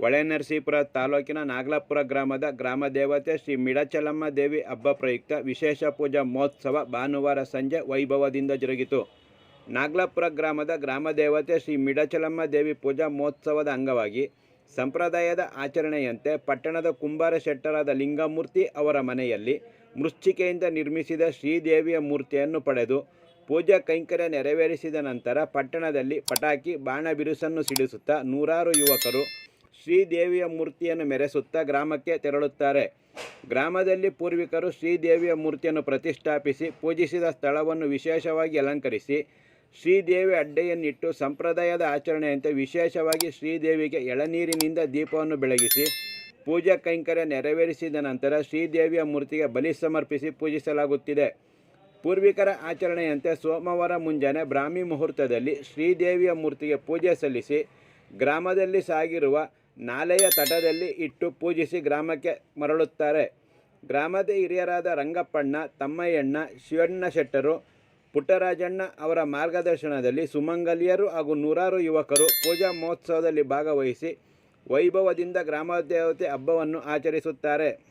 ಹೊಳೆನರಸೀಪುರ ತಾಲೂಕಿನ ನಾಗಲಾಪುರ ಗ್ರಾಮದ ಗ್ರಾಮ ದೇವತೆ ಶ್ರೀ ಮಿಡಚಲಮ್ಮ ದೇವಿ ಹಬ್ಬ ಪ್ರಯುಕ್ತ ವಿಶೇಷ ಪೂಜಾ ಮಹೋತ್ಸವ ಭಾನುವಾರ ಸಂಜೆ ವೈಭವದಿಂದ ಜರುಗಿತು. ನಾಗಲಾಪುರ ಗ್ರಾಮದ ಗ್ರಾಮ ದೇವತೆ ಶ್ರೀ ಮಿಡಚಲಮ್ಮ ದೇವಿ ಪೂಜಾ ಮಹೋತ್ಸವದ ಅಂಗವಾಗಿ ಸಂಪ್ರದಾಯದ ಆಚರಣೆಯಂತೆ ಪಟ್ಟಣದ ಕುಂಬಾರ ಶೆಟ್ಟರಾದ ಲಿಂಗಮೂರ್ತಿ ಅವರ ಮನೆಯಲ್ಲಿ ಮೃಶ್ಚಿಕೆಯಿಂದ ನಿರ್ಮಿಸಿದ ಶ್ರೀದೇವಿಯ ಮೂರ್ತಿಯನ್ನು ಪಡೆದು ಪೂಜಾ ಕೈಂಕರ್ಯ ನೆರವೇರಿಸಿದ ನಂತರ ಪಟ್ಟಣದಲ್ಲಿ ಪಟಾಕಿ, ಬಾಣ ಬಿರುಸನ್ನು ಸಿಡಿಸುತ್ತಾ ನೂರಾರು ಯುವಕರು ಶ್ರೀದೇವಿಯ ಮೂರ್ತಿಯನ್ನು ಮೆರೆಸುತ್ತಾ ಗ್ರಾಮಕ್ಕೆ ತೆರಳುತ್ತಾರೆ. ಗ್ರಾಮದಲ್ಲಿ ಪೂರ್ವಿಕರು ಶ್ರೀದೇವಿಯ ಮೂರ್ತಿಯನ್ನು ಪ್ರತಿಷ್ಠಾಪಿಸಿ, ಪೂಜಿಸಿದ ಸ್ಥಳವನ್ನು ವಿಶೇಷವಾಗಿ ಅಲಂಕರಿಸಿ, ಶ್ರೀದೇವಿ ಅಡ್ಡೆಯನ್ನಿಟ್ಟು ಸಂಪ್ರದಾಯದ ಆಚರಣೆಯಂತೆ ವಿಶೇಷವಾಗಿ ಶ್ರೀದೇವಿಗೆ ಎಳನೀರಿನಿಂದ ದೀಪವನ್ನು ಬೆಳಗಿಸಿ, ಪೂಜಾ ಕೈಂಕರ್ಯ ನೆರವೇರಿಸಿದ ನಂತರ ಶ್ರೀದೇವಿಯ ಮೂರ್ತಿಗೆ ಬಲಿ ಸಮರ್ಪಿಸಿ ಪೂಜಿಸಲಾಗುತ್ತಿದೆ. ಪೂರ್ವಿಕರ ಆಚರಣೆಯಂತೆ ಸೋಮವಾರ ಮುಂಜಾನೆ ಬ್ರಾಹ್ಮಿ ಮುಹೂರ್ತದಲ್ಲಿ ಶ್ರೀದೇವಿಯ ಮೂರ್ತಿಗೆ ಪೂಜೆ ಸಲ್ಲಿಸಿ, ಗ್ರಾಮದಲ್ಲಿ ಸಾಗಿರುವ ನಾಲೆಯ ತಟದಲ್ಲಿ ಇಟ್ಟು ಪೂಜಿಸಿ ಗ್ರಾಮಕ್ಕೆ ಮರಳುತ್ತಾರೆ. ಗ್ರಾಮದ ಹಿರಿಯರಾದ ರಂಗಪ್ಪಣ್ಣ, ತಮ್ಮಯ್ಯಣ್ಣ, ಶಿವಣ್ಣ ಶೆಟ್ಟರು, ಪುಟ್ಟರಾಜಣ್ಣ ಅವರ ಮಾರ್ಗದರ್ಶನದಲ್ಲಿ ಸುಮಂಗಲಿಯರು ಹಾಗೂ ನೂರಾರು ಯುವಕರು ಪೂಜಾ ಮಹೋತ್ಸವದಲ್ಲಿ ಭಾಗವಹಿಸಿ ವೈಭವದಿಂದ ಗ್ರಾಮ ದೇವತೆ ಹಬ್ಬವನ್ನು ಆಚರಿಸುತ್ತಾರೆ.